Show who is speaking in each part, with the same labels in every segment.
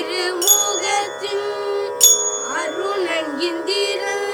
Speaker 1: திருமுகத்தின் அருணங்கிந்திரன்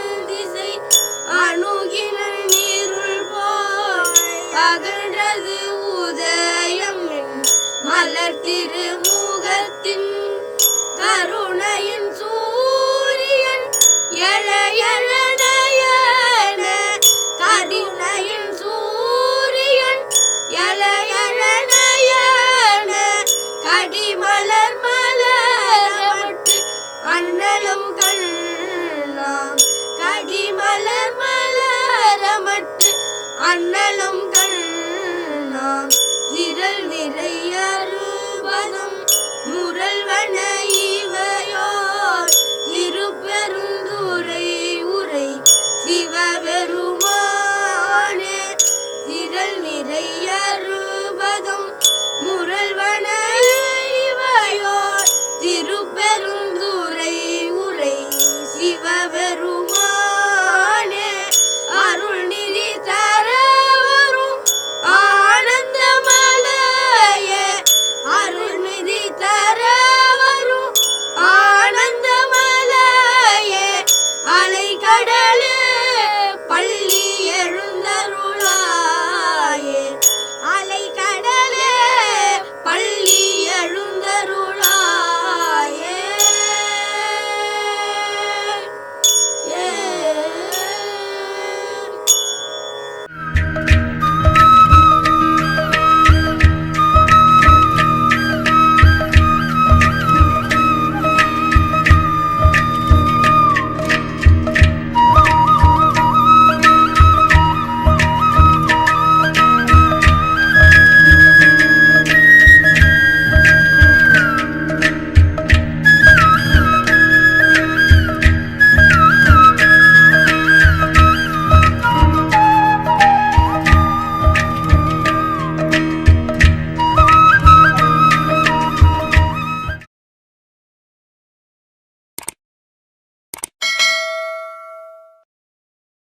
Speaker 1: திருள் நிறையரும்